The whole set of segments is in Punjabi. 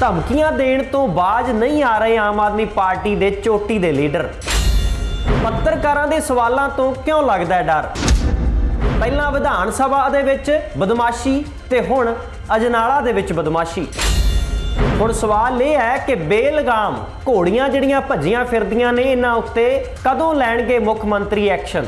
ਧਮਕੀਆਂ ਦੇਣ ਤੋਂ ਬਾਜ ਨਹੀਂ ਆ ਰਹੇ ਆਮ ਆਦਮੀ ਪਾਰਟੀ ਦੇ ਚੋਟੀ ਦੇ ਲੀਡਰ। ਪੱਤਰਕਾਰਾਂ ਦੇ ਸਵਾਲਾਂ ਤੋਂ ਕਿਉਂ ਲੱਗਦਾ ਹੈ ਡਰ? ਪਹਿਲਾਂ ਵਿਧਾਨ ਸਭਾ ਦੇ ਵਿੱਚ ਬਦਮਾਸ਼ੀ ਤੇ ਹੁਣ ਅਜਨਾਲਾ ਦੇ ਵਿੱਚ ਬਦਮਾਸ਼ੀ। ਹੁਣ ਸਵਾਲ ਇਹ ਹੈ ਕਿ ਬੇਲਗਾਮ ਘੋੜੀਆਂ ਜਿਹੜੀਆਂ ਭੱਜੀਆਂ ਫਿਰਦੀਆਂ ਨੇ, ਇਹਨਾਂ ਉੱਤੇ ਕਦੋਂ ਲੈਣਗੇ ਮੁੱਖ ਮੰਤਰੀ ਐਕਸ਼ਨ?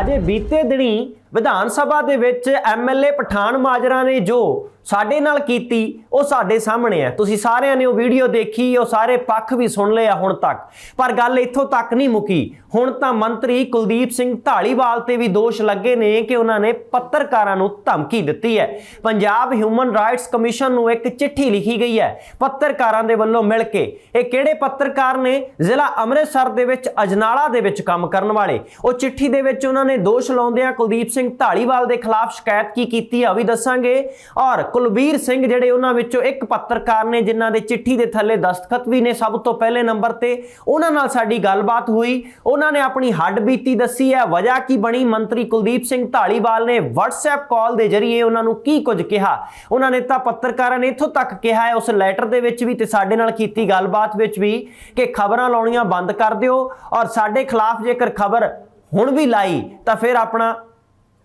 ਹਜੇ ਬੀਤੇ ਦਿਨੀ ਵਿਧਾਨ ਸਭਾ ਦੇ ਵਿੱਚ ਐਮਐਲਏ ਪਠਾਨ ਮਾਜਰਾ ਨੇ ਜੋ ਸਾਡੇ ਨਾਲ ਕੀਤੀ, ਉਹ ਸਾਡੇ ਸਾਹਮਣੇ ਹੈ। ਤੁਸੀਂ ਸਾਰਿਆਂ ਨੇ ਉਹ ਵੀਡੀਓ ਦੇਖੀ, ਉਹ ਸਾਰੇ ਪੱਖ ਵੀ ਸੁਣ ਲਏ ਆ ਹੁਣ ਤੱਕ। ਪਰ ਗੱਲ ਇੱਥੋਂ ਤੱਕ ਨਹੀਂ ਮੁੱਕੀ। ਹੁਣ ਤਾਂ ਮੰਤਰੀ ਕੁਲਦੀਪ ਸਿੰਘ ਢਾਲੀਵਾਲ ਤੇ ਵੀ ਦੋਸ਼ ਲੱਗੇ ਨੇ ਕਿ ਉਹਨਾਂ ਨੇ ਪੱਤਰਕਾਰਾਂ ਨੂੰ ਧਮਕੀ ਦਿੱਤੀ ਹੈ। ਪੰਜਾਬ ਹਿਊਮਨ ਰਾਈਟਸ ਕਮਿਸ਼ਨ ਨੂੰ ਇੱਕ ਚਿੱਠੀ ਲਿਖੀ ਗਈ ਹੈ, ਪੱਤਰਕਾਰਾਂ ਦੇ ਵੱਲੋਂ ਮਿਲ ਕੇ। ਇਹ ਕਿਹੜੇ ਪੱਤਰਕਾਰ ਨੇ? ਜ਼ਿਲ੍ਹਾ ਅੰਮ੍ਰਿਤਸਰ ਦੇ ਵਿੱਚ ਅਜਨਾਲਾ ਦੇ ਵਿੱਚ ਕੰਮ ਕਰਨ ਵਾਲੇ। ਉਹ ਚਿੱਠੀ ਦੇ ਵਿੱਚ ਉਹਨਾਂ ਨੇ ਦੋਸ਼ ਲਾਉਂਦਿਆਂ ਕੁਲਦੀਪ ਸਿੰਘ ਢਾਲੀਵਾਲ ਦੇ ਖਿਲਾਫ ਸ਼ਿਕਾਇਤ ਕੀ ਕੀਤੀ ਹੈ ਵੀ ਦੱਸਾਂਗੇ। ਔਰ ਕੁਲਬੀਰ ਸਿੰਘ ਜਿਹੜੇ ਉਹਨਾਂ ਵਿੱਚੋਂ ਇੱਕ ਪੱਤਰਕਾਰ ਨੇ, ਜਿਨ੍ਹਾਂ ਦੇ ਚਿੱਠੀ ਦੇ ਥੱਲੇ ਦਸਤਖਤ ਵੀ ਨੇ ਸਭ ਤੋਂ ਪਹਿਲੇ ਨੰਬਰ ਤੇ, ਉਹਨਾਂ ਨਾਲ ਸਾਡੀ ਗੱਲਬਾਤ ਹੋਈ। ਉਹਨਾਂ ਨੇ ਆਪਣੀ ਹੱਡ ਬੀਤੀ ਦੱਸੀ ਹੈ ਵਜ੍ਹਾ ਕੀ ਬਣੀ? ਮੰਤਰੀ ਕੁਲਦੀਪ ਸਿੰਘ ਢਾਲੀਵਾਲ ਨੇ WhatsApp ਕਾਲ ਦੇ ਜ਼ਰੀਏ ਉਹਨਾਂ ਨੂੰ ਕੀ ਕੁਝ ਕਿਹਾ? ਉਹਨਾਂ ਨੇ ਤਾਂ ਪੱਤਰਕਾਰਾਂ ਨੇ ਇੱਥੋਂ ਤੱਕ ਕਿਹਾ ਹੈ, ਉਸ ਲੈਟਰ ਦੇ ਵਿੱਚ ਵੀ ਤੇ ਸਾਡੇ ਨਾਲ ਕੀਤੀ ਗੱਲਬਾਤ ਵਿੱਚ ਵੀ ਕਿ ਖਬਰਾਂ ਲਾਉਣੀਆਂ ਬੰਦ ਕਰ ਦਿਓ। ਔਰ ਸਾਡੇ ਖਿਲਾਫ ਜੇਕਰ ਖਬਰ ਹੁਣ ਵੀ ਲਾਈ, ਤਾਂ ਫਿਰ ਆਪਣਾ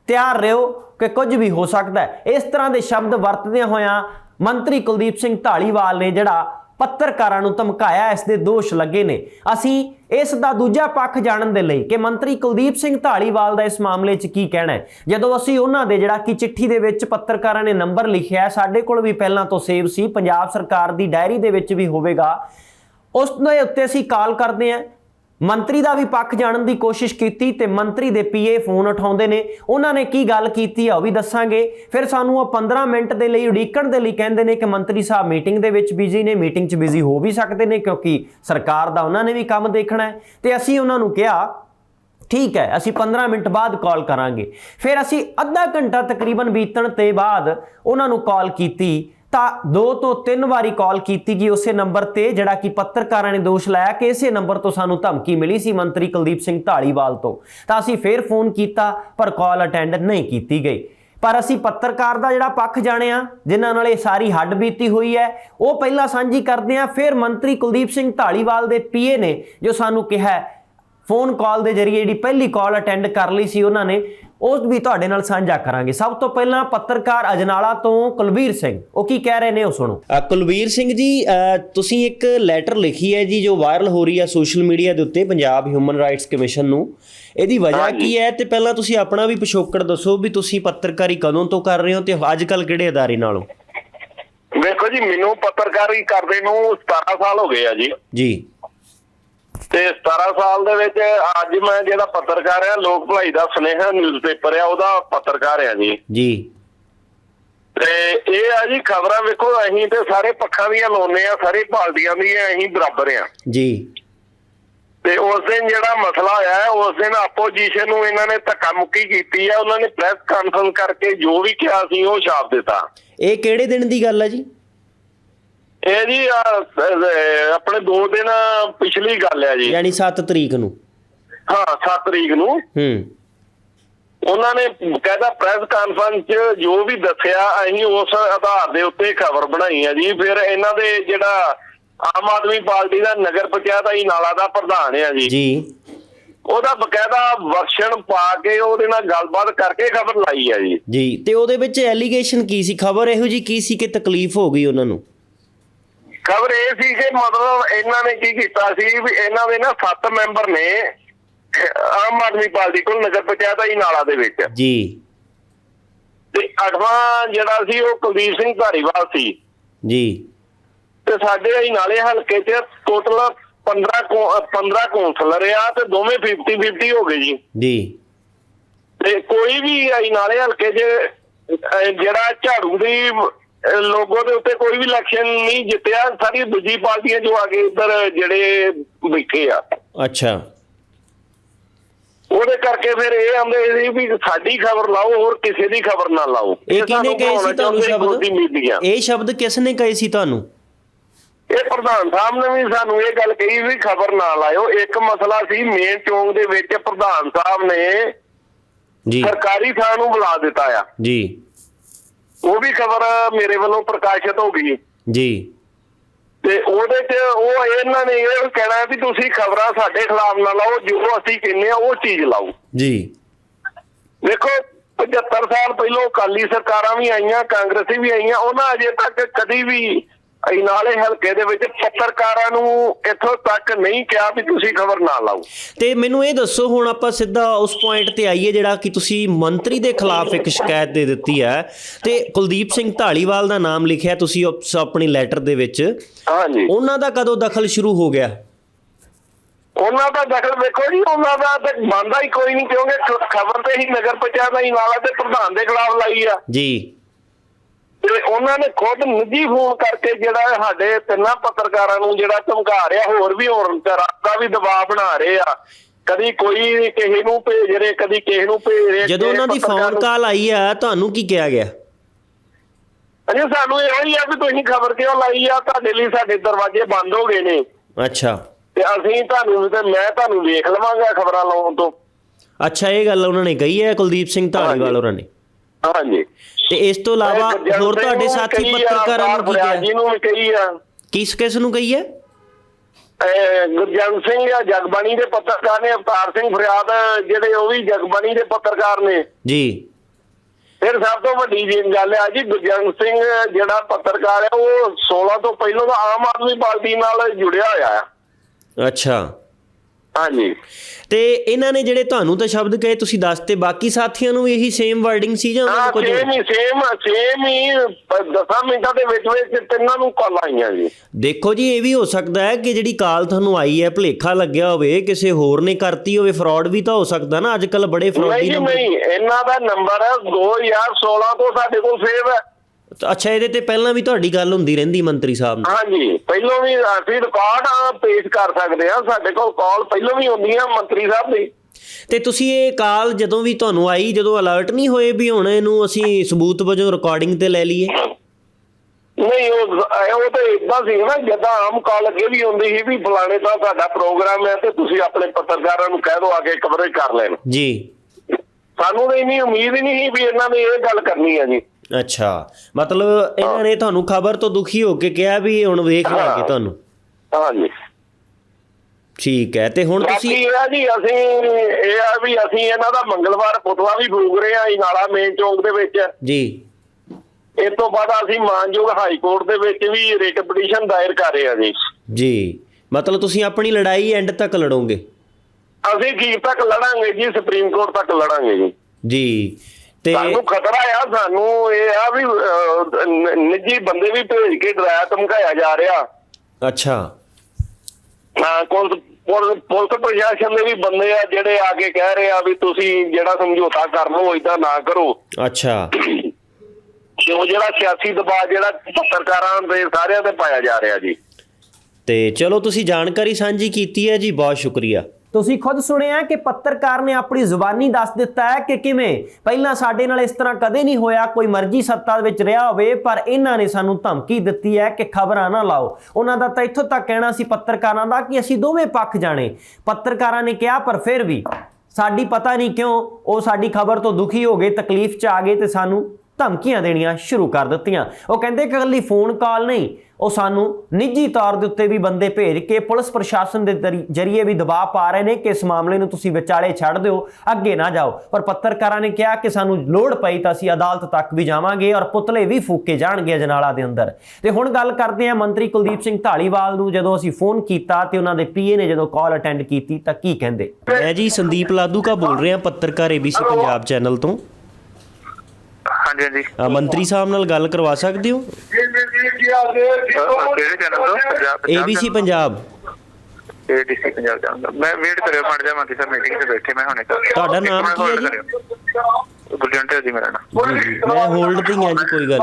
ਤਿਆਰ ਰਹੋ ਕਿ ਕੁਝ ਵੀ ਹੋ ਸਕਦਾ ਹੈ। ਇਸ ਤਰ੍ਹਾਂ ਦੇ ਸ਼ਬਦ ਵਰਤਦਿਆਂ ਹੋਇਆਂ ਮੰਤਰੀ ਕੁਲਦੀਪ ਸਿੰਘ ਢਾਲੀਵਾਲ ਨੇ ਜਿਹੜਾ ਪੱਤਰਕਾਰਾਂ ਨੂੰ ਧਮਕਾਇਆ, ਇਸ ਦੇ ਦੋਸ਼ ਲੱਗੇ ਨੇ। ਅਸੀਂ ਇਸ ਦਾ ਦੂਜਾ ਪੱਖ ਜਾਣਨ ਦੇ ਲਈ ਕਿ ਮੰਤਰੀ ਕੁਲਦੀਪ ਸਿੰਘ ਢਾਲੀਵਾਲ ਦਾ ਇਸ ਮਾਮਲੇ 'ਚ ਕੀ ਕਹਿਣਾ ਹੈ। ਜਦੋਂ ਅਸੀਂ ਉਹਨਾਂ ਦੇ ਜਿਹੜਾ ਕਿ ਚਿੱਠੀ ਦੇ ਵਿੱਚ ਪੱਤਰਕਾਰਾਂ ਨੇ ਨੰਬਰ ਲਿਖਿਆ ਸਾਡੇ ਕੋਲ ਵੀ ਪਹਿਲਾਂ ਤੋਂ ਸੇਵ ਸੀ, ਪੰਜਾਬ ਸਰਕਾਰ ਦੀ ਡਾਇਰੀ ਦੇ ਵਿੱਚ ਵੀ ਹੋਵੇਗਾ। ਉਸ ਦੇ ਉੱਤੇ ਅਸੀਂ ਕਾਲ ਕਰਦੇ ਹਾਂ। ਮੰਤਰੀ ਦਾ ਵੀ ਪੱਖ ਜਾਣਨ ਦੀ ਕੋਸ਼ਿਸ਼ ਕੀਤੀ ਤੇ ਮੰਤਰੀ ਦੇ ਪੀਏ ਫੋਨ ਉਠਾਉਂਦੇ ਨੇ। ਉਹਨਾਂ ਨੇ ਕੀ ਗੱਲ ਕੀਤੀ ਆ ਉਹ ਵੀ ਦੱਸਾਂਗੇ। ਫਿਰ ਸਾਨੂੰ ਉਹ 15 ਮਿੰਟ ਦੇ ਲਈ, ਉਡੀਕਣ ਦੇ ਲਈ ਕਹਿੰਦੇ ਨੇ ਕਿ ਮੰਤਰੀ ਸਾਹਿਬ ਮੀਟਿੰਗ ਦੇ ਵਿੱਚ ਬਿਜ਼ੀ ਨੇ। ਮੀਟਿੰਗ 'ਚ ਬਿਜ਼ੀ ਹੋ ਵੀ ਸਕਦੇ ਨੇ ਕਿਉਂਕਿ ਸਰਕਾਰ ਦਾ ਉਹਨਾਂ ਨੇ ਵੀ ਕੰਮ ਦੇਖਣਾ ਹੈ। ਤੇ ਅਸੀਂ ਉਹਨਾਂ ਨੂੰ ਕਿਹਾ, ਠੀਕ ਹੈ, ਅਸੀਂ 15 ਮਿੰਟ ਬਾਅਦ ਕਾਲ ਕਰਾਂਗੇ। ਫਿਰ ਅਸੀਂ ਅੱਧਾ ਘੰਟਾ ਤਕਰੀਬਨ ਬੀਤਣ ਤੇ ਬਾਅਦ ਉਹਨਾਂ ਨੂੰ ਕਾਲ ਕੀਤੀ ਤਾਂ ਦੋ ਤੋਂ ਤਿੰਨ ਵਾਰੀ ਕਾਲ ਕੀਤੀ ਗਈ ਉਸੇ ਨੰਬਰ ਤੇ, ਜਿਹੜਾ ਕਿ ਪੱਤਰਕਾਰਾਂ ਨੇ ਦੋਸ਼ ਲਾਇਆ ਕਿ ਇਸੇ ਨੰਬਰ ਤੋਂ ਸਾਨੂੰ ਧਮਕੀ ਮਿਲੀ ਸੀ ਮੰਤਰੀ ਕੁਲਦੀਪ ਸਿੰਘ ਢਾਲੀਵਾਲ ਤੋਂ। ਤਾਂ ਅਸੀਂ ਫੇਰ ਫੋਨ ਕੀਤਾ, ਪਰ ਕਾਲ ਅਟੈਂਡ ਨਹੀਂ ਕੀਤੀ ਗਈ। ਪਰ ਅਸੀਂ ਪੱਤਰਕਾਰ ਦਾ ਜਿਹੜਾ ਪੱਖ ਜਾਣਿਆ, ਜਿਨ੍ਹਾਂ ਨਾਲ ਇਹ ਸਾਰੀ ਹੱਡ ਬੀਤੀ ਹੋਈ ਹੈ, ਉਹ ਪਹਿਲਾਂ ਸਾਂਝੀ ਕਰਦੇ ਆ ਫਿਰ ਮੰਤਰੀ ਕੁਲਦੀਪ ਸਿੰਘ ਢਾਲੀਵਾਲ ਦੇ ਪੀਏ ਨੇ, ਜੋ ਸਾਨੂੰ ਕਿਹਾ ਫੋਨ ਕਾਲ ਦੇ ਜ਼ਰੀਏ ਜਿਹੜੀ ਪਹਿਲੀ ਕਾਲ ਅਟੈਂਡ ਕਰ ਲਈ ਸੀ ਉਹਨਾਂ ਨੇ। ਉਹ ਵੀ ਤੁਹਾਡੇ ਨਾਲ ਸਾਂਝਾ ਕਰਾਂਗੇ। ਸਭ ਤੋਂ ਪਹਿਲਾਂ ਪੱਤਰਕਾਰ ਅਜਨਾਲਾ ਤੋਂ ਕੁਲਵੀਰ ਸਿੰਘ। ਉਹ ਕੀ ਕਹਿ ਰਹੇ ਨੇ ਉਹ ਸੁਣੋ। ਕੁਲਵੀਰ ਸਿੰਘ ਜੀ ਤੁਸੀਂ ਇੱਕ ਲੈਟਰ ਲਿਖੀ ਹੈ ਜੀ ਜੋ ਵਾਇਰਲ ਹੋ ਰਹੀ ਹੈ ਸੋਸ਼ਲ ਮੀਡੀਆ ਦੇ ਉੱਤੇ ਪੰਜਾਬ ਹਿਊਮਨ ਰਾਈਟਸ ਕਮਿਸ਼ਨ ਨੂੰ। ਇਹਦੀ ਵਜ੍ਹਾ ਕੀ ਹੈ? ਤੇ ਪਹਿਲਾਂ ਤੁਸੀਂ ਆਪਣਾ ਵੀ ਪਿਛੋਕੜ ਦੱਸੋ ਵੀ ਤੁਸੀਂ ਪੱਤਰਕਾਰੀ ਕਦੋਂ ਤੋਂ ਕਰ ਰਹੇ ਹੋ ਤੇ ਅੱਜ ਕੱਲ ਕਿਹੜੇ ਅਦਾਰੇ ਨਾਲੋਂ? ਵੇਖੋ ਜੀ ਮੈਨੂੰ ਪੱਤਰਕਾਰੀ ਕਰਦੇ ਨੂੰ 17 ਸਾਲ ਹੋ ਗਏ ਆ ਜੀ। ਜੀ। ਤੇ 17 ਸਾਲ ਦੇ ਵਿੱਚ ਅੱਜ ਮੈਂ ਜਿਹੜਾ ਪੱਤਰਕਾਰ ਆ ਲੋਕ ਭਲਾਈ ਦਾ ਸੁਨੇਹਾ ਨਿਊਜ਼ਪੇਪਰ ਆ ਉਹਦਾ ਪੱਤਰਕਾਰ ਆ ਜੀ। ਜੀ। ਤੇ ਇਹ ਆ ਜੀ ਖਬਰਾਂ ਵੇਖੋ ਅਸੀਂ ਤੇ ਸਾਰੇ ਪੱਖਾਂ ਦੀਆਂ ਲਾਉਨੇ ਆ ਸਾਰੇ ਪਾਰਟੀਆਂ ਦੀਆਂ ਅਸੀਂ ਬਰਾਬਰ ਆ। ਜੀ। ਤੇ ਉਸ ਦਿਨ ਜਿਹੜਾ ਮਸਲਾ ਹੋਇਆ ਹੈ, ਉਸ ਦਿਨ ਆਪੋਜੀਸ਼ਨ ਨੂੰ ਇਹਨਾਂ ਨੇ ਧੱਕਾ ਮੁੱਕੀ ਕੀਤੀ ਆ ਉਹਨਾਂ ਨੇ ਪ੍ਰੈਸ ਕਾਨਫਰੰਸ ਕਰਕੇ ਜੋ ਵੀ ਕਿਹਾ ਸੀ ਉਹ ਛਾਪ ਦਿੱਤਾ। ਇਹ ਕਿਹੜੇ ਦਿਨ ਦੀ ਗੱਲ ਹੈ ਜੀ? ਇਹ ਜੀ ਆਪਣੇ 2 ਦਿਨ ਪਿਛਲੀ ਗੱਲ ਹੈ ਜੀ। ਯਾਨੀ 7 ਤਰੀਕ ਨੂੰ। ਹਾਂ 7 ਤਰੀਕ ਨੂੰ। ਹੂੰ। ਉਹਨਾਂ ਨੇ ਕਹਿੰਦਾ ਪ੍ਰੈਸ ਕਾਨਫਰੰਸ 'ਚ ਜੋ ਵੀ ਦੱਸਿਆ ਅਸੀਂ ਉਸ ਆਧਾਰ ਦੇ ਉੱਤੇ ਖਬਰ ਬਣਾਈ ਹੈ ਜੀ। ਫਿਰ ਇਹਨਾਂ ਦੇ ਜਿਹੜਾ ਆਮ ਆਦਮੀ ਪਾਰਟੀ ਦਾ ਨਗਰ ਪੰਚਾਇਤ ਨਾਲਾ ਦਾ ਪ੍ਰਧਾਨ ਹੈ ਜੀ। ਜੀ। ਉਹਦਾ ਬਕਾਇਦਾ ਵਰਸ਼ਨ ਪਾ ਕੇ ਉਹਦੇ ਨਾਲ ਗੱਲਬਾਤ ਕਰਕੇ ਖਬਰ ਲਾਈ ਹੈ ਜੀ। ਜੀ ਤੇ ਉਹਦੇ ਵਿੱਚ ਐਲੀਗੇਸ਼ਨ ਕੀ ਸੀ? ਖਬਰ ਇਹੋ ਜੀ ਕੀ ਸੀ ਕਿ ਤਕਲੀਫ ਹੋ ਗਈ ਉਹਨਾਂ ਨੂੰ? ਖਬਰ ਇਹ ਸੀ ਕਿ ਮਤਲਬ ਇਹਨਾਂ ਨੇ ਕੀ ਕੀਤਾ ਸੀ ਵੀ ਇਹਨਾਂ ਦੇ ਨਾ ਸੱਤ ਮੈਂਬਰ ਨੇ ਆਮ ਆਦਮੀ ਪਾਰਟੀ ਕੋਲ ਨਗਰ ਪੰਚਾਇਤ ਆਈ ਨਾਲਾ ਦੇ ਵਿੱਚ। ਜੀ। ਤੇ ਅੱਠਵਾਂ ਜਿਹੜਾ ਸੀ ਉਹ ਕੁਲਦੀਪ ਸਿੰਘ ਧਾਰੀਵਾਲ ਸੀ। ਜੀ। ਤੇ ਸਾਡੇ ਅਸੀਂ ਨਾਲੇ ਹਲਕੇ 'ਚ ਟੋਟਲ 15 ਕੌ- ਅਹ 15 ਕੌਂਸਲਰ ਆ ਤੇ ਦੋਵੇਂ 50 50 ਹੋ ਗਏ ਜੀ। ਜੀ। ਤੇ ਕੋਈ ਵੀ ਅਸੀਂ ਨਾਲੇ ਹਲਕੇ 'ਚ ਜਿਹੜਾ ਝਾੜੂ ਦੀ ਲੋਗੋ ਦੇ ਉੱਤੇ ਕੋਈ ਵੀ ਇਲੈਕਸ਼ਨ ਨਹੀਂ ਜਿੱਤਿਆ ਸਾਰੀ ਦੂਜੀ ਪਾਰਟੀਆਂ ਜੋ ਆ ਕੇ ਇੱਧਰ ਜਿਹੜੇ ਬੈਠੇ ਆ। ਅੱਛਾ। ਉਹਦੇ ਕਰਕੇ ਫਿਰ ਇਹ ਆਂਦੇ ਸੀ ਵੀ ਸਾਡੀ ਖਬਰ ਲਾਓ ਹੋਰ ਕਿਸੇ ਦੀ ਖਬਰ ਨਾ ਲਾਓ। ਇਹ ਕਿਹਨੇ ਕਹੇ ਸੀ ਤੁਹਾਨੂੰ ਸ਼ਬਦ? ਇਹ ਸ਼ਬਦ ਕਿਸ ਨੇ ਕਹੇ ਸੀ ਤੁਹਾਨੂੰ? ਇਹ ਪ੍ਰਧਾਨ ਸਾਹਿਬ ਨੇ ਵੀ ਸਾਨੂੰ ਇਹ ਗੱਲ ਕਹੀ ਵੀ ਖਬਰ ਨਾ ਲਾਇਓ। ਇੱਕ ਮਸਲਾ ਸੀ ਮੇਨ ਚੌਂਕ ਦੇ ਵਿੱਚ ਪ੍ਰਧਾਨ ਸਾਹਿਬ ਨੇ ਜੀ। ਸਰਕਾਰੀ ਥਾਂ ਨੂੰ ਬੁਲਾ ਦਿੱਤਾ ਆ। ਜੀ। ਉਹ ਵੀ ਖਬਰ ਮੇਰੇ ਵੱਲੋਂ ਪ੍ਰਕਾਸ਼ਿਤ ਹੋ ਗਈ। ਜੀ। ਤੇ ਉਹਦੇ 'ਚ ਉਹ ਇਹਨਾਂ ਨੇ ਇਹ ਕਹਿਣਾ ਵੀ ਤੁਸੀਂ ਖਬਰਾਂ ਸਾਡੇ ਖਿਲਾਫ ਨਾ ਲਾਓ ਜੋ ਅਸੀਂ ਕਹਿੰਦੇ ਆ ਉਹ ਚੀਜ਼ ਲਾਓ। ਜੀ। ਦੇਖੋ 75 ਸਾਲ ਪਹਿਲਾਂ ਅਕਾਲੀ ਸਰਕਾਰਾਂ ਵੀ ਆਈਆਂ ਕਾਂਗਰਸੀ ਵੀ ਆਈਆਂ ਉਹਨਾਂ ਅਜੇ ਤੱਕ ਕਦੀ ਵੀ ਇਨਾਲੇ ਹਲਕੇ ਦੇ ਵਿੱਚ ਪੱਤਰਕਾਰਾਂ ਨੂੰ ਇੱਥੋਂ ਤੱਕ ਨਹੀਂ ਕਿਹਾ ਵੀ ਤੁਸੀਂ ਖਬਰ ਨਾ ਲਾਓ। ਤੇ ਮੈਨੂੰ ਇਹ ਦੱਸੋ ਹੁਣ ਆਪਾਂ ਸਿੱਧਾ ਉਸ ਪੁਆਇੰਟ ਤੇ ਆਈਏ ਜਿਹੜਾ ਕਿ ਤੁਸੀਂ ਮੰਤਰੀ ਦੇ ਖਿਲਾਫ ਇੱਕ ਸ਼ਿਕਾਇਤ ਦੇ ਦਿੱਤੀ ਹੈ ਤੇ ਕੁਲਦੀਪ ਸਿੰਘ ਢਾਲੀਵਾਲ ਦਾ ਨਾਮ ਲਿਖਿਆ ਤੁਸੀਂ ਆਪਣੀ ਲੈਟਰ ਦੇ ਵਿੱਚ। ਹਾਂਜੀ। ਉਹਨਾਂ ਦਾ ਕਦੋਂ ਦਖਲ ਸ਼ੁਰੂ ਹੋ ਗਿਆ? ਉਹਨਾਂ ਦਾ ਦਖਲ ਵੇਖੋ ਜੀ ਉਹਨਾਂ ਦਾ ਤੇ ਬੰਦਾ ਹੀ ਕੋਈ ਨਹੀਂ ਕਿਉਂਕਿ ਖਬਰ ਤੇ ਹੀ ਨਗਰ ਪੰਚਾਇਤ ਦਾ ਤੇ ਪ੍ਰਧਾਨ ਦੇ ਖਿਲਾਫ ਲਾਈ ਆ। ਜੀ। ਤੇ ਉਹਨਾਂ ਨੇ ਖੁਦ ਨਿੱਜੀ ਫੋਨ ਕਰਕੇ ਜਿਹੜਾ ਸਾਡੇ ਤਿੰਨਾਂ ਪੱਤਰਕਾਰਾਂ ਨੂੰ ਜਿਹੜਾ ਧਮਕਾ ਰਿਹਾ ਹੋਰ ਵੀ ਹੋਰ ਦਾ ਵੀ ਦਬਾਅ ਬਣਾ ਰਹੇ ਆ। ਕਦੀ ਕੋਈ ਕਿਸੇ ਨੂੰ ਭੇਜ ਰਹੇ ਕਦੀ ਕਿਸੇ ਨੂੰ ਭੇਜ ਰਹੇ ਜਦੋਂ ਉਹਨਾਂ ਦੀ ਫੋਨ ਕਾਲ ਆਈ ਆ ਤੁਹਾਨੂੰ ਕੀ ਕਿਹਾ ਗਿਆ? ਅਜੇ ਸਾਨੂੰ ਇਹੋ ਹੀ ਆ ਵੀ ਤੁਸੀਂ ਖਬਰ ਕਿਉਂ ਲਾਈ ਆ? ਤੁਹਾਡੇ ਲਈ ਸਾਡੇ ਦਰਵਾਜ਼ੇ ਬੰਦ ਹੋ ਗਏ ਨੇ। ਅੱਛਾ। ਤੇ ਅਸੀਂ ਤੁਹਾਨੂੰ ਤੇ ਮੈਂ ਤੁਹਾਨੂੰ ਵੇਖ ਲਵਾਂਗਾ ਖਬਰਾਂ ਲਾਉਣ ਤੋਂ। ਅੱਛਾ ਇਹ ਗੱਲ ਉਹਨਾਂ ਨੇ ਕਹੀ ਹੈ ਕੁਲਦੀਪ ਸਿੰਘ ਢਾਲੀਵਾਲ ਉਹਨਾਂ ਨੇ। ਹਾਂਜੀ। ਤੇ ਇਸ ਤੋਂ ਇਲਾਵਾ ਹੋਰ ਤੁਹਾਡੇ ਸਾਥੀ ਪੱਤਰਕਾਰਾਂ ਨੂੰ ਕੀ ਜੀ ਕਿਹਾ ਨੂੰ ਵੀ ਕਹੀ ਆ। ਕਿਸ ਕਿਸ ਨੂੰ ਕਹੀ ਹੈ? ਅਹ ਗੁਰਜੰਟ ਸਿੰਘ ਆ ਜਗਬਾਣੀ ਦੇ ਪੱਤਰਕਾਰ ਨੇ ਅਵਤਾਰ ਸਿੰਘ ਫਰਿਆਦ ਜਿਹੜੇ ਉਹ ਵੀ ਜਗਬਾਣੀ ਦੇ ਪੱਤਰਕਾਰ ਨੇ। ਜੀ। ਫਿਰ ਸਭ ਤੋਂ ਵੱਡੀ ਜੀ ਗੱਲ ਆ ਜੀ ਗੁਰਜੰਟ ਸਿੰਘ ਜਿਹੜਾ ਪੱਤਰਕਾਰ ਹੈ ਉਹ 16 ਤੋਂ ਪਹਿਲਾਂ ਦਾ ਆਮ ਆਦਮੀ ਪਾਰਟੀ ਨਾਲ ਜੁੜਿਆ ਹੋਇਆ ਆ। ਅੱਛਾ। ਹਾਂਜੀ। ਤੇ ਇਹਨਾਂ ਨੇ ਜਿਹੜੇ ਤੁਹਾਨੂੰ ਤਾਂ ਸ਼ਬਦ ਕਹੇ ਤੁਸੀਂ ਦੱਸਤੇ ਬਾਕੀ ਸਾਥੀਆਂ ਨੂੰ ਵੀ ਇਹੀ ਸੇਮ ਵਰਡਿੰਗ ਸੀ ਜਾਂ ਉਹਨਾਂ ਹਾਂ ਨੂੰ ਕੁਝ ਸੇਮ ਹੀ ਸੇਮ ਸੇਮ ਹੀ 10 ਮਿੰਟਾਂ ਦੇ ਵਿੱਚ ਵਿੱਚ ਤਿੰਨਾਂ ਨੂੰ ਕਾਲ ਆਈਆਂ ਜੀ। ਦੇਖੋ ਜੀ ਇਹ ਵੀ ਹੋ ਸਕਦਾ ਹੈ ਕਿ ਜਿਹੜੀ ਕਾਲ ਤੁਹਾਨੂੰ ਆਈ ਹੈ ਭਲੇਖਾ ਲੱਗਿਆ ਹੋਵੇ ਕਿਸੇ ਹੋਰ ਨੇ ਕਰਤੀ ਹੋਵੇ ਫਰਾਡ ਵੀ ਤਾਂ ਹੋ ਸਕਦਾ ਨਾ। ਅੱਜ ਕੱਲ ਬੜੇ ਨਹੀਂ ਫਰਾਡੀ ਜੀ ਨੰਬਰ ਨਹੀਂ ਇਹਨਾਂ ਦਾ ਨੰਬਰ 2016 ਤੋਂ ਸਾਡੇ ਕੋਲ ਸੇਵ ਹੈ। ਅੱਛਾ ਇਹਦੇ ਤੇ ਪਹਿਲਾਂ ਵੀ ਤੁਹਾਡੀ ਗੱਲ ਹੁੰਦੀ ਰਹਿੰਦੀ ਮੰਤਰੀ ਸਾਹਿਬ ਨਾਲ? ਹਾਂਜੀ ਪਹਿਲਾਂ ਵੀ ਅਸੀਂ ਰਿਕਾਰਡ ਪੇਸ਼ ਕਰ ਸਕਦੇ ਹਾਂ ਸਾਡੇ ਕੋਲ ਕਾਲ ਪਹਿਲਾਂ ਵੀ ਹੁੰਦੀਆਂ ਮੰਤਰੀ ਸਾਹਿਬ ਦੀ। ਤੇ ਤੁਸੀਂ ਇਹ ਕਾਲ ਜਦੋਂ ਵੀ ਤੁਹਾਨੂੰ ਆਈ ਜਦੋਂ ਅਲਰਟ ਨਹੀਂ ਹੋਏ ਵੀ ਹੁਣ ਇਹਨੂੰ ਅਸੀਂ ਸਬੂਤ ਵਜੋਂ ਰਿਕਾਰਡਿੰਗ ਤੇ ਲੈ ਲਈਏ? ਨਹੀਂ ਉਹ ਉਹ ਤਾਂ ਇਦਾਂ ਸੀ ਨਾ ਜਦਾਂ ਆਮ ਕਾਲ ਅੱਗੇ ਵੀ ਹੁੰਦੀ ਸੀ ਵੀ ਫਲਾਣੇ ਦਾ ਤੁਹਾਡਾ ਪ੍ਰੋਗਰਾਮ ਹੈ ਤੇ ਤੁਸੀਂ ਆਪਣੇ ਪੱਤਰਕਾਰਾਂ ਨੂੰ ਕਹਿ ਦਿਓ ਆ ਕੇ ਕਵਰੇਜ ਕਰ ਲੈਣ। ਜੀ। ਸਾਨੂੰ ਤਾਂ ਇੰਨੀ ਉਮੀਦ ਹੀ ਨਹੀਂ ਸੀ ਵੀ ਇਹਨਾਂ ਨੇ ਇਹ ਗੱਲ ਕਰਨੀ ਹੈ ਜੀ। ਅੱਛਾ ਮਤਲਬ ਇਹਨਾਂ ਨੇ ਤੁਹਾਨੂੰ ਖਬਰ ਤੋਂ ਦੁਖੀ ਹੋ ਕੇ ਕਿਹਾ ਵੀ ਹੁਣ ਵੇਖ ਲਾਂਗੇ। ਤੁਹਾਨੂੰ? ਹਾਂਜੀ। ਠੀਕ ਹੈ ਤੇ ਹੁਣ ਤੁਸੀਂ ਇਹ ਆ ਜੀ ਅਸੀਂ ਇਹ ਆ ਵੀ ਅਸੀਂ ਇਹਨਾਂ ਦਾ ਮੰਗਲਵਾਰ ਪੁਤਲਾ ਵੀ ਫੂਕ ਰਹੇ ਆ ਇਨਾਲਾ ਮੇਨ ਚੌਂਕ ਦੇ ਵਿੱਚ। ਜੀ। ਇਸ ਤੋਂ ਬਾਅਦ ਅਸੀਂ ਮਾਨਯੋਗ ਹਾਈ ਕੋਰਟ ਦੇ ਵਿੱਚ ਵੀ ਰਿਟ ਪਟੀਸ਼ਨ ਦਾਇਰ ਕਰ ਰਹੇ ਆ ਜੀ। ਜੀ ਮਤਲਬ ਤੁਸੀਂ ਆਪਣੀ ਲੜਾਈ ਐਂਡ ਤੱਕ ਲੜੋਗੇ? ਅਸੀਂ ਕੀ ਤੱਕ ਲੜਾਂਗੇ ਜੀ ਸੁਪਰੀਮ ਕੋਰਟ ਤੱਕ ਲੜਾਂਗੇ ਜੀ। ਜੀ ਤੇ ਸਾਨੂੰ ਖਤਰਾ ਆ ਸਾਨੂੰ ਇਹ ਆ ਵੀ ਨਿੱਜੀ ਬੰਦੇ ਵੀ ਭੇਜ ਕੇ ਡਰਾਇਆ ਧਮਕਾਇਆ ਜਾ ਰਿਹਾ। ਅੱਛਾ। ਹਾਂ ਪੁਲਿਸ ਪੁਲਿਸ ਪ੍ਰਸ਼ਾਸਨ ਦੇ ਵੀ ਬੰਦੇ ਆ ਜਿਹੜੇ ਆ ਕੇ ਕਹਿ ਰਹੇ ਆ ਵੀ ਤੁਸੀਂ ਜਿਹੜਾ ਸਮਝੌਤਾ ਕਰ ਲਓ ਇਦਾਂ ਨਾ ਕਰੋ। ਅੱਛਾ। ਕਿਉਂ ਜਿਹੜਾ ਸਿਆਸੀ ਦਬਾਅ ਜਿਹੜਾ ਪੱਤਰਕਾਰਾਂ ਦੇ ਸਾਰਿਆਂ ਤੇ ਪਾਇਆ ਜਾ ਰਿਹਾ ਜੀ। ਤੇ ਚਲੋ ਤੁਸੀਂ ਜਾਣਕਾਰੀ ਸਾਂਝੀ ਕੀਤੀ ਹੈ ਜੀ ਬਹੁਤ ਸ਼ੁਕਰੀਆ। ਤੁਸੀਂ ਖੁਦ ਸੁਣਿਆ ਕਿ ਪੱਤਰਕਾਰ ਨੇ ਆਪਣੀ ਜ਼ੁਬਾਨੀ ਦੱਸ ਦਿੱਤਾ ਹੈ ਕਿ ਕਿਵੇਂ? ਪਹਿਲਾਂ ਸਾਡੇ ਨਾਲ ਇਸ ਤਰ੍ਹਾਂ ਕਦੇ ਨਹੀਂ ਹੋਇਆ, ਕੋਈ ਮਰਜ਼ੀ ਸੱਤਾ ਦੇ ਵਿੱਚ ਰਿਹਾ ਹੋਵੇ, ਪਰ ਇਹਨਾਂ ਨੇ ਸਾਨੂੰ ਧਮਕੀ ਦਿੱਤੀ ਹੈ ਕਿ ਖਬਰਾਂ ਨਾ ਲਾਓ। ਉਹਨਾਂ ਦਾ ਤਾਂ ਇੱਥੋਂ ਤੱਕ ਕਹਿਣਾ ਸੀ ਪੱਤਰਕਾਰਾਂ ਦਾ ਕਿ ਅਸੀਂ ਦੋਵੇਂ ਪੱਖ ਜਾਣੇ। ਪੱਤਰਕਾਰਾਂ ਨੇ ਕਿਹਾ, ਪਰ ਫਿਰ ਵੀ ਸਾਡੀ ਪਤਾ ਨਹੀਂ ਕਿਉਂ, ਉਹ ਸਾਡੀ ਖਬਰ ਤੋਂ ਦੁਖੀ ਹੋ ਗਏ, ਤਕਲੀਫ 'ਚ ਆ ਗਏ ਤੇ ਸਾਨੂੰ ਧਮਕੀਆਂ ਦੇਣੀਆਂ ਸ਼ੁਰੂ ਕਰ ਦਿੱਤੀਆਂ। ਉਹ ਕਹਿੰਦੇ ਕਿ ਇਕੱਲੀ ਫੋਨ ਕਾਲ ਨਹੀਂ ਉਹ ਸਾਨੂੰ ਨਿੱਜੀ ਤੌਰ ਦੇ ਉੱਤੇ ਵੀ ਬੰਦੇ ਭੇਜ ਕੇ ਪੁਲਿਸ ਪ੍ਰਸ਼ਾਸਨ ਦੇ ਦਰੀ- ਜਰੀਏ ਵੀ ਦਬਾਅ ਪਾ ਰਹੇ ਨੇ ਕਿ ਇਸ ਮਾਮਲੇ ਨੂੰ ਤੁਸੀਂ ਵਿਚਾਲੇ ਛੱਡ ਦਿਓ ਅੱਗੇ ਨਾ ਜਾਓ। ਪਰ ਪੱਤਰਕਾਰਾਂ ਨੇ ਕਿਹਾ ਕਿ ਸਾਨੂੰ ਲੋੜ ਪਈ ਤਾਂ ਅਸੀਂ ਅਦਾਲਤ ਤੱਕ ਵੀ ਜਾਵਾਂਗੇ ਔਰ ਪੁਤਲੇ ਵੀ ਫੂਕੇ ਜਾਣਗੇ ਅਜਨਾਲਾ ਦੇ ਅੰਦਰ। ਤੇ ਹੁਣ ਗੱਲ ਕਰਦੇ ਹਾਂ ਮੰਤਰੀ ਕੁਲਦੀਪ ਸਿੰਘ ਢਾਲੀਵਾਲ ਨੂੰ ਜਦੋਂ ਅਸੀਂ ਫੋਨ ਕੀਤਾ ਤੇ ਉਹਨਾਂ ਦੇ ਪੀਏ ਨੇ ਜਦੋਂ ਕਾਲ ਅਟੈਂਡ ਕੀਤੀ ਤਾਂ ਕੀ ਕਹਿੰਦੇ? ਮੈਂ ਜੀ ਸੰਦੀਪ ਲਾਦੂਕਾ ਬੋਲ ਰਿਹਾ ਪੱਤਰਕਾਰ ਏਬੀਸੀ ਪੰਜਾਬ ਚੈਨਲ ਤੋਂ। ਹਾਂਜੀ ਹਾਂਜੀ। ਅ, ਮੰਤਰੀ ਸਾਹਿਬ ਨਾਲ ਗੱਲ ਕਰਵਾ ਸਕਦੇ ਹੋ? ਅਹ ਕਿਹੜੇ ਚੈਨਲ ਤੋਂ? Punjab ABC Punjab ADC Punjab. ਜਾਂਦਾ ਮੈਂ ਵੇਟ ਕਰਿਓ ਮੜ ਜਾ ਮੰਤਰੀ ਸਾਹਿਬ ਮੀਟਿੰਗ ਤੇ ਬੈਠੇ ਮੈਂ ਹੁਣੇ ਤੁਹਾਡਾ ਨਾਮ ਕੀ ਹੈ ਜੀ? ਗੁਰਜੰਟ ਹੈ ਜੀ ਮੇਰਾ ਨਾਮ। ਜੀ, ਮੈਂ ਹੋਲਡ ਤੇ ਹੀ ਹਾਂ ਜੀ ਕੋਈ ਗੱਲ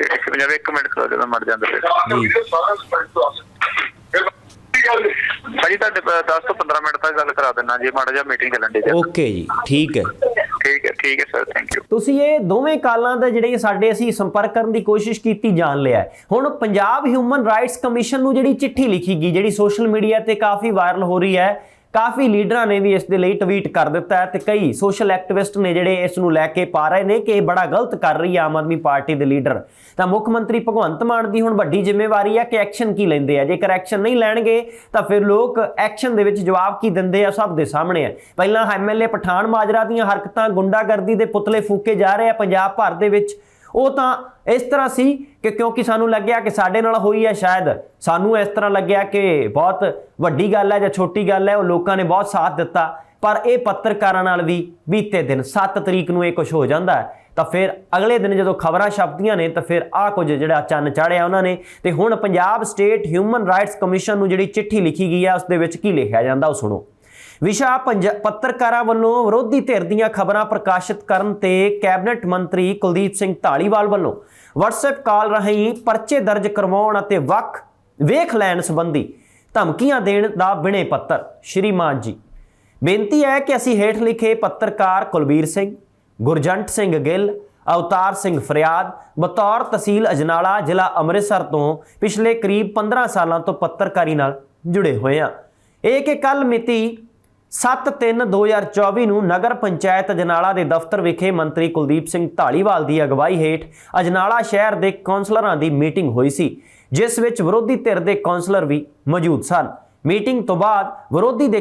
ਏਡੀਸੀ ਪੰਜਾਬ ਇੱਕ ਮਿੰਟ ਕਰੋ ਜਦੋਂ ਮੜ ਜਾਂਦਾ ਫਿਰ। ਜੀ। ਭਾਜੀ ਤੁਹਾਡੇ 10 ਤੋਂ 15 ਮਿੰਟ ਤੱਕ ਗੱਲ ਕਰਾ ਦਿੰਨਾ ਜੀ ਮਾੜਾ ਜਿਹਾ ਮੀਟਿੰਗ ਚੱਲਣ ਦੀ ਓਕੇ ਜੀ ਠੀਕ ਹੈ। ਠੀਕ ਹੈ ਸਰ ਥੈਂਕ ਯੂ ਤੁਸੀਂ ਇਹ ਦੋਵੇਂ ਕਾਲਾਂ ਦਾ ਜਿਹੜੇ ਸਾਡੇ ਅਸੀਂ ਸੰਪਰਕ ਕਰਨ ਦੀ ਕੋਸ਼ਿਸ਼ ਕੀਤੀ, ਜਾਣ ਲਿਆ ਹੁਣ ਪੰਜਾਬ ਹਿਊਮਨ ਰਾਈਟਸ ਕਮਿਸ਼ਨ ਨੂੰ ਜਿਹੜੀ ਚਿੱਠੀ ਲਿਖੀ ਗਈ, ਜਿਹੜੀ ਸੋਸ਼ਲ ਮੀਡੀਆ ਤੇ ਕਾਫੀ ਵਾਇਰਲ ਹੋ ਰਹੀ ਹੈ ਕਾਫੀ ਲੀਡਰਾਂ ਨੇ ਵੀ ਇਸ ਦੇ ਲਈ ਟਵੀਟ ਕਰ ਦਿੱਤਾ ਹੈ ਤੇ ਕਈ ਸੋਸ਼ਲ ਐਕਟਿਵਿਸਟ ਨੇ ਜਿਹੜੇ ਇਸ ਨੂੰ ਲੈ ਕੇ ਪਾ ਰਹੇ ਨੇ ਕਿ ਇਹ ਬੜਾ ਗਲਤ ਕਰ ਰਹੀ ਹੈ ਆਮ ਆਦਮੀ ਪਾਰਟੀ ਦੇ ਲੀਡਰ। ਤਾਂ ਮੁੱਖ ਮੰਤਰੀ ਭਗਵੰਤ ਮਾਨ ਦੀ ਹੁਣ ਵੱਡੀ ਜ਼ਿੰਮੇਵਾਰੀ ਹੈ ਕਿ ਐਕਸ਼ਨ ਕੀ ਲੈਂਦੇ ਆ। ਜੇਕਰ ਐਕਸ਼ਨ ਨਹੀਂ ਲੈਣਗੇ, ਤਾਂ ਫਿਰ ਲੋਕ ਐਕਸ਼ਨ ਦੇ ਵਿੱਚ ਜਵਾਬ ਕੀ ਦਿੰਦੇ ਆ ਸਭ ਦੇ ਸਾਹਮਣੇ ਹੈ ਪਹਿਲਾਂ ਐਮਐਲਏ ਪਠਾਨ ਮਾਜਰਾ ਦੀਆਂ ਹਰਕਤਾਂ ਗੁੰਡਾਗਰਦੀ ਦੇ ਪੁਤਲੇ ਫੂਕੇ ਜਾ ਰਹੇ ਆ। ਪੰਜਾਬ ਭਰ ਦੇ ਵਿੱਚ ਉਹ ਤਾਂ ਇਸ ਤਰ੍ਹਾਂ ਸੀ ਕਿ ਕਿਉਂਕਿ ਸਾਨੂੰ ਲੱਗਿਆ ਕਿ ਸਾਡੇ ਨਾਲ ਹੋਈ ਹੈ ਸ਼ਾਇਦ, ਸਾਨੂੰ ਇਸ ਤਰ੍ਹਾਂ ਲੱਗਿਆ ਕਿ ਬਹੁਤ ਵੱਡੀ ਗੱਲ ਹੈ ਜਾਂ ਛੋਟੀ ਗੱਲ ਹੈ, ਉਹ ਲੋਕਾਂ ਨੇ ਬਹੁਤ ਸਾਥ ਦਿੱਤਾ। ਪਰ ਇਹ ਪੱਤਰਕਾਰਾਂ ਨਾਲ ਵੀ ਬੀਤੇ ਦਿਨ 7 ਤਰੀਕ ਨੂੰ ਇਹ ਕੁਝ ਹੋ ਜਾਂਦਾ ਹੈ। ਤਾਂ ਫਿਰ ਅਗਲੇ ਦਿਨ ਜਦੋਂ ਖਬਰਾਂ ਛਪਦੀਆਂ ਨੇ, ਤਾਂ ਫਿਰ ਆ ਕੁਝ ਜਿਹੜਾ ਚੰਨ ਚਾੜਿਆ ਉਹਨਾਂ ਨੇ। ਤੇ ਹੁਣ Punjab state human rights commission ਨੂੰ ਜਿਹੜੀ ਚਿੱਠੀ ਲਿਖੀ ਗਈ ਹੈ, ਉਸ ਦੇ ਵਿੱਚ ਕੀ ਲਿਖਿਆ ਜਾਂਦਾ ਉਹ ਸੁਣੋ। ਵਿਸ਼ਾ ਪੰਜ- ਪੱਤਰਕਾਰਾਂ ਵੱਲੋਂ ਵਿਰੋਧੀ ਧਿਰ ਦੀਆਂ ਖਬਰਾਂ ਪ੍ਰਕਾਸ਼ਿਤ ਕਰਨ ਤੇ ਕੈਬਨਿਟ ਮੰਤਰੀ ਕੁਲਦੀਪ ਸਿੰਘ ਢਾਲੀਵਾਲ ਵੱਲੋਂ WhatsApp ਕਾਲ ਰਾਹੀਂ ਪਰਚੇ ਦਰਜ ਕਰਵਾਉਣ ਅਤੇ ਵੱਖ ਵੇਖ ਲੈਣ ਸੰਬੰਧੀ ਧਮਕੀਆਂ ਦੇਣ ਦਾ ਬਿਨੇ ਪੱਤਰ। ਸ਼੍ਰੀਮਾਨ ਜੀ, ਬੇਨਤੀ ਹੈ ਕਿ ਅਸੀਂ ਹੇਠ ਲਿਖੇ ਪੱਤਰਕਾਰ ਕੁਲਬੀਰ ਸਿੰਘ, ਗੁਰਜੰਟ ਸਿੰਘ ਗਿੱਲ, ਅਵਤਾਰ ਸਿੰਘ ਫਰਿਆਦ, ਬਤੌਰ ਤਹਿਸੀਲ ਅਜਨਾਲਾ, ਜ਼ਿਲ੍ਹਾ ਅੰਮ੍ਰਿਤਸਰ ਤੋਂ ਪਿਛਲੇ ਕਰੀਬ 15 ਸਾਲਾਂ ਤੋਂ ਪੱਤਰਕਾਰੀ ਨਾਲ ਜੁੜੇ ਹੋਏ ਹਾਂ। ਇਹ ਕਿ ਕੱਲ ਮਿਤੀ 7/3/2024 ਨੂੰ ਨਗਰ ਪੰਚਾਇਤ ਅਜਨਾਲਾ ਦੇ ਦਫ਼ਤਰ ਵਿਖੇ ਮੰਤਰੀ ਕੁਲਦੀਪ ਸਿੰਘ ਢਾਲੀਵਾਲ ਦੀ ਅਗਵਾਈ ਹੇਠ ਅਜਨਾਲਾ ਸ਼ਹਿਰ ਦੇ ਕੌਂਸਲਰਾਂ ਦੀ ਮੀਟਿੰਗ ਹੋਈ ਸੀ, ਜਿਸ ਵਿੱਚ ਵਿਰੋਧੀ ਧਿਰ ਦੇ ਕੌਂਸਲਰ ਵੀ ਮੌਜੂਦ ਸਨ। ਮੀਟਿੰਗ ਤੋਂ ਬਾਅਦ ਵਿਰੋਧੀ ਦੇ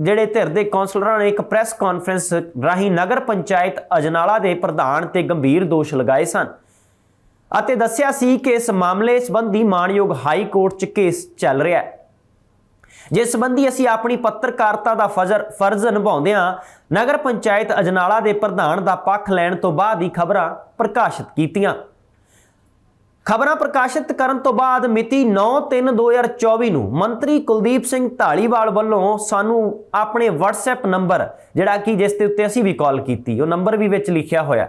ਜਿਹੜੇ ਧਿਰ ਦੇ ਕੌਂਸਲਰਾਂ ਨੇ ਇੱਕ ਪ੍ਰੈਸ ਕਾਨਫਰੰਸ ਰਾਹੀਂ ਨਗਰ ਪੰਚਾਇਤ ਅਜਨਾਲਾ ਦੇ ਪ੍ਰਧਾਨ ਤੇ ਗੰਭੀਰ ਦੋਸ਼ ਲਗਾਏ ਸਨ ਅਤੇ ਦੱਸਿਆ ਸੀ ਕਿ ਇਸ ਮਾਮਲੇ ਸੰਬੰਧੀ ਮਾਣਯੋਗ ਹਾਈ ਕੋਰਟ 'ਚ ਕੇਸ ਚੱਲ ਰਿਹਾ ਹੈ। ਜਿਸ ਸੰਬੰਧੀ ਅਸੀਂ ਆਪਣੀ ਪੱਤਰਕਾਰਤਾ ਦਾ ਫਜ਼ਰ ਫਰਜ਼ ਨਿਭਾਉਂਦਿਆਂ ਨਗਰ ਪੰਚਾਇਤ ਅਜਨਾਲਾ ਦੇ ਪ੍ਰਧਾਨ ਦਾ ਪੱਖ ਲੈਣ ਤੋਂ ਬਾਅਦ ਹੀ ਖਬਰਾਂ ਪ੍ਰਕਾਸ਼ਿਤ ਕੀਤੀਆਂ। ਖਬਰਾਂ ਪ੍ਰਕਾਸ਼ਿਤ ਕਰਨ ਤੋਂ ਬਾਅਦ ਮਿਤੀ 9/3/2024 ਨੂੰ ਮੰਤਰੀ ਕੁਲਦੀਪ ਸਿੰਘ ਢਾਲੀਵਾਲ ਵੱਲੋਂ ਸਾਨੂੰ ਆਪਣੇ WhatsApp ਨੰਬਰ, ਜਿਹੜਾ ਕਿ ਜਿਸ ਦੇ ਉੱਤੇ ਅਸੀਂ ਵੀ ਕਾਲ ਕੀਤੀ, ਉਹ ਨੰਬਰ ਵੀ ਵਿੱਚ ਲਿਖਿਆ ਹੋਇਆ।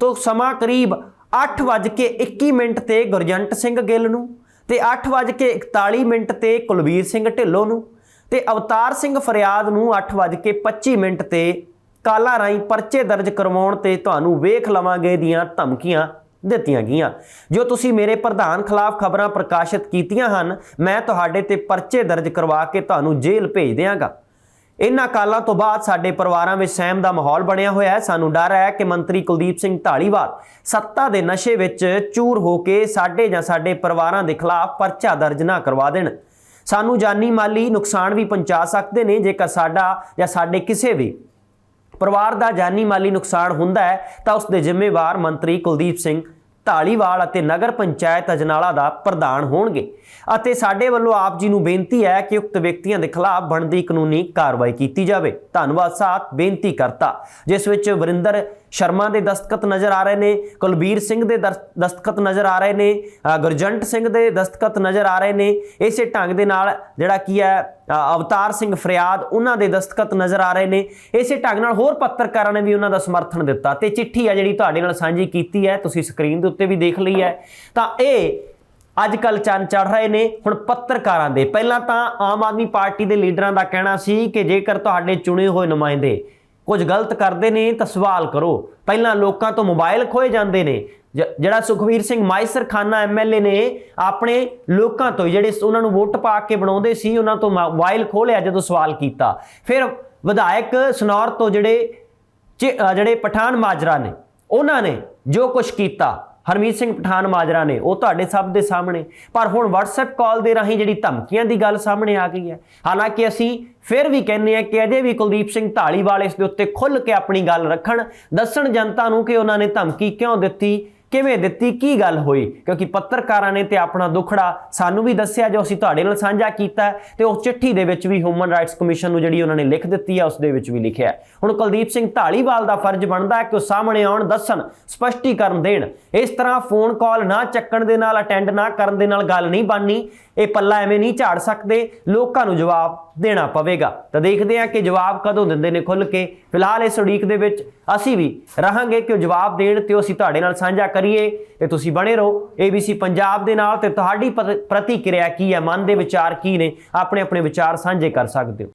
ਤੋਂ ਸਮਾਂ ਕਰੀਬ 8:21 ਮਿੰਟ ਤੇ ਗੁਰਜੰਟ ਸਿੰਘ ਗਿੱਲ ਨੂੰ ਤੇ 8:41 ਮਿੰਟ ਤੇ ਕੁਲਵੀਰ ਸਿੰਘ ਢਿੱਲੋਂ ਨੂੰ ਤੇ ਅਵਤਾਰ ਸਿੰਘ ਫਰਿਆਦ ਨੂੰ 8:25 ਮਿੰਟ ਤੇ ਕਾਲਾ ਰਾਈ ਪਰਚੇ ਦਰਜ ਕਰਵਾਉਣ ਤੇ ਤੁਹਾਨੂੰ ਵੇਖ ਲਵਾਂਗੇ ਦੀਆਂ ਧਮਕੀਆਂ ਦਿੱਤੀਆਂ ਗਈਆਂ। ਜੋ ਤੁਸੀਂ ਮੇਰੇ ਪ੍ਰਧਾਨ ਖਿਲਾਫ ਖਬਰਾਂ ਪ੍ਰਕਾਸ਼ਿਤ ਕੀਤੀਆਂ ਹਨ, ਮੈਂ ਤੁਹਾਡੇ ਤੇ ਪਰਚੇ ਦਰਜ ਕਰਵਾ ਕੇ ਤੁਹਾਨੂੰ ਜੇਲ੍ਹ ਭੇਜ ਦਿਆਂਗਾ। ਇਨ੍ਹਾਂ ਕਾਲਾਂ ਤੋਂ ਬਾਅਦ ਸਾਡੇ ਪਰਿਵਾਰਾਂ ਵਿੱਚ ਸਹਿਮ ਦਾ ਮਾਹੌਲ ਬਣਿਆ ਹੋਇਆ ਹੈ। ਸਾਨੂੰ ਡਰ ਹੈ ਕਿ ਮੰਤਰੀ ਕੁਲਦੀਪ ਸਿੰਘ ਢਾਲੀਵਾਲ ਸੱਤਾ ਦੇ ਨਸ਼ੇ ਵਿੱਚ ਚੂਰ ਹੋ ਕੇ ਸਾਡੇ ਜਾਂ ਸਾਡੇ ਪਰਿਵਾਰਾਂ ਦੇ ਖਿਲਾਫ ਪਰਚਾ ਦਰਜ ਨਾ ਕਰਵਾ ਦੇਣ। ਸਾਨੂੰ ਜਾਨੀ ਮਾਲੀ ਨੁਕਸਾਨ ਵੀ ਪਹੁੰਚਾ ਸਕਦੇ ਨੇ, ਜੇਕਰ ਸਾਡਾ ਜਾਂ ਸਾਡੇ ਕਿਸੇ ਵੀ ਪਰਿਵਾਰ ਦਾ ਜਾਨੀ ਮਾਲੀ ਨੁਕਸਾਨ ਹੁੰਦਾ ਹੈ, ਤਾਂ ਉਸ ਦੇ ਜ਼ਿੰਮੇਵਾਰ ਮੰਤਰੀ ਕੁਲਦੀਪ ਸਿੰਘ ਢਾਲੀਵਾਲ ਅਤੇ ਨਗਰ ਪੰਚਾਇਤ ਅਜਨਾਲਾ ਦਾ ਪ੍ਰਧਾਨ ਹੋਣਗੇ। ਅਤੇ ਸਾਡੇ ਵੱਲੋਂ ਆਪ ਜੀ ਨੂੰ ਬੇਨਤੀ ਹੈ ਕਿ ਉਕਤ ਵਿਅਕਤੀਆਂ ਦੇ ਖਿਲਾਫ ਬਣਦੀ ਕਾਨੂੰਨੀ ਕਾਰਵਾਈ ਕੀਤੀ ਜਾਵੇ। ਧੰਨਵਾਦ ਸਾਥ, ਬੇਨਤੀ ਕਰਤਾ। ਜਿਸ ਵਿੱਚ ਵਰਿੰਦਰ ਸ਼ਰਮਾ ਦੇ ਦਸਤਖਤ ਨਜ਼ਰ ਆ ਰਹੇ ਨੇ, ਕੁਲਬੀਰ ਸਿੰਘ ਦੇ ਦਸ- ਦਸਤਖਤ ਨਜ਼ਰ ਆ ਰਹੇ ਨੇ ਗੁਰਜੰਟ ਸਿੰਘ ਦੇ ਦਸਤਖਤ ਨਜ਼ਰ ਆ ਰਹੇ ਨੇ। ਇਸੇ ਢੰਗ ਦੇ ਨਾਲ ਜਿਹੜਾ ਕੀ ਹੈ ਅਵਤਾਰ ਸਿੰਘ ਫਰਿਆਦ, ਉਹਨਾਂ ਦੇ ਦਸਤਖਤ ਨਜ਼ਰ ਆ ਰਹੇ ਨੇ। ਇਸੇ ਢੰਗ ਨਾਲ ਹੋਰ ਪੱਤਰਕਾਰਾਂ ਨੇ ਵੀ ਉਹਨਾਂ ਦਾ ਸਮਰਥਨ ਦਿੱਤਾ। ਤੇ ਚਿੱਠੀ ਆ ਜਿਹੜੀ ਤੁਹਾਡੇ ਨਾਲ ਸਾਂਝੀ ਕੀਤੀ ਹੈ, ਤੁਸੀਂ ਸਕਰੀਨ ਦੇ ਉੱਤੇ ਵੀ ਦੇਖ ਲਈ ਹੈ। ਤਾਂ ਇਹ ਅੱਜ ਕੱਲ ਚੰਨ ਚੜ ਰਹੇ ਨੇ, ਹੁਣ ਪੱਤਰਕਾਰਾਂ ਦੇ। ਪਹਿਲਾਂ ਤਾਂ ਆਮ ਆਦਮੀ ਪਾਰਟੀ ਦੇ ਲੀਡਰਾਂ ਦਾ ਕਹਿਣਾ ਸੀ ਕਿ ਜੇਕਰ ਤੁਹਾਡੇ ਚੁਣੇ ਹੋਏ ਨੁਮਾਇੰਦੇ ਕੁਝ ਗਲਤ ਕਰਦੇ ਨੇ ਤਾਂ ਸਵਾਲ ਕਰੋ। ਪਹਿਲਾਂ ਲੋਕਾਂ ਤੋਂ ਮੋਬਾਈਲ ਖੋਏ ਜਾਂਦੇ ਨੇ। ਜ- ਜਿਹੜਾ ਸੁਖਵੀਰ ਸਿੰਘ ਮਾਈਸਰ ਖਾਨਾ ਐਮਐਲਏ ਨੇ ਆਪਣੇ ਲੋਕਾਂ ਤੋਂ ਜਿਹੜੇ ਉਹਨਾਂ ਨੂੰ ਵੋਟ ਪਾ ਕੇ ਬਣਾਉਂਦੇ ਸੀ, ਉਹਨਾਂ ਤੋਂ ਮੋਬਾਈਲ ਖੋਲਿਆ ਜਦੋਂ ਸਵਾਲ ਕੀਤਾ। ਫਿਰ ਵਿਧਾਇਕ ਸਨੌਰ ਤੋਂ ਜਿਹੜੇ ਜਿਹੜੇ ਪਠਾਨ ਮਾਜਰਾ ਨੇ, ਉਹਨਾਂ ਨੇ ਜੋ ਕੁਝ ਕੀਤਾ ਹਰਮੀਤ ਸਿੰਘ ਪਠਾਨ ਮਾਜਰਾ ਨੇ, ਉਹ ਤੁਹਾਡੇ ਸਭ ਦੇ ਸਾਹਮਣੇ। ਪਰ ਹੁਣ WhatsApp ਕਾਲ ਦੇ ਰਾਹੀਂ ਜਿਹੜੀ ਧਮਕੀਆਂ ਦੀ ਗੱਲ ਸਾਹਮਣੇ ਆ ਗਈ ਹੈ। ਹਾਲਾਂਕਿ ਅਸੀਂ ਫਿਰ ਵੀ ਕਹਿੰਦੇ ਆ ਕਿ ਅਜੇ ਵੀ ਕੁਲਦੀਪ ਸਿੰਘ ਢਾਲੀਵਾਲ ਇਸ ਦੇ ਉੱਤੇ ਖੁੱਲ੍ਹ ਕੇ ਆਪਣੀ ਗੱਲ ਰੱਖਣ, ਦੱਸਣ ਜਨਤਾ ਨੂੰ ਕਿ ਉਹਨਾਂ ਨੇ ਧਮਕੀ ਕਿਉਂ ਦਿੱਤੀ ਕਿਵੇਂ ਦਿੱਤੀ, ਕੀ ਗੱਲ ਹੋਈ? ਕਿਉਂਕਿ ਪੱਤਰਕਾਰਾਂ ਨੇ ਤੇ ਆਪਣਾ ਦੁੱਖੜਾ ਸਾਨੂੰ ਵੀ ਦੱਸਿਆ ਜੋ ਅਸੀਂ ਤੁਹਾਡੇ ਨਾਲ ਸਾਂਝਾ ਕੀਤਾ ਹੈ ਤੇ ਉਹ ਚਿੱਠੀ ਦੇ ਵਿੱਚ ਵੀ ਹਿਊਮਨ ਰਾਈਟਸ ਕਮਿਸ਼ਨ ਨੂੰ ਜਿਹੜੀ ਉਹਨਾਂ ਨੇ ਲਿਖ ਦਿੱਤੀ ਹੈ, ਉਸ ਦੇ ਵਿੱਚ ਵੀ ਲਿਖਿਆ ਹੁਣ ਕੁਲਦੀਪ ਸਿੰਘ ਢਾਲੀਵਾਲ ਦਾ ਫਰਜ਼ ਬਣਦਾ ਹੈ ਕਿ ਉਹ ਸਾਹਮਣੇ ਆਉਣ, ਦੱਸਣ, ਸਪਸ਼ਟੀਕਰਨ ਦੇਣ। ਇਸ ਤਰ੍ਹਾਂ ਫੋਨ ਕਾਲ ਨਾ ਚੱਕਣ ਦੇ ਨਾਲ ਅਟੈਂਡ ਨਾ ਕਰਨ ਦੇ ਨਾਲ ਗੱਲ ਨਹੀਂ ਬਣਨੀ। ਇਹ ਪੱਲਾ ਐਵੇਂ ਨਹੀਂ ਝਾੜ ਸਕਦੇ। ਲੋਕਾਂ ਨੂੰ ਜਵਾਬ ਦੇਣਾ ਪਵੇਗਾ। ਤਾਂ ਦੇਖਦੇ ਹਾਂ ਕਿ ਜਵਾਬ ਕਦੋਂ ਦਿੰਦੇ ਨੇ ਖੁੱਲ ਕੇ। ਫਿਲਹਾਲ ਇਸ ਉਡੀਕ ਦੇ ਵਿੱਚ ਅਸੀਂ ਵੀ ਰਹਾਂਗੇ ਕਿ ਉਹ ਜਵਾਬ ਦੇਣ ਤੇ ਉਹ ਅਸੀਂ ਤੁਹਾਡੇ ਨਾਲ ਸਾਂਝਾ ਕਰ ਕਰੀਏ ਤੇ ਤੁਸੀਂ ਬਣੇ ਰਹੋ। ABC ਪੰਜਾਬ ਦੇ ਨਾਲ ਤੇ ਤੁਹਾਡੀ ਪ੍ਰਤੀਕਿਰਿਆ ਕੀ ਹੈ? ਮਨ ਦੇ ਵਿਚਾਰ ਕੀ ਨੇ? ਆਪਣੇ ਆਪਣੇ ਵਿਚਾਰ ਸਾਂਝੇ ਕਰ ਸਕਦੇ ਹੋ।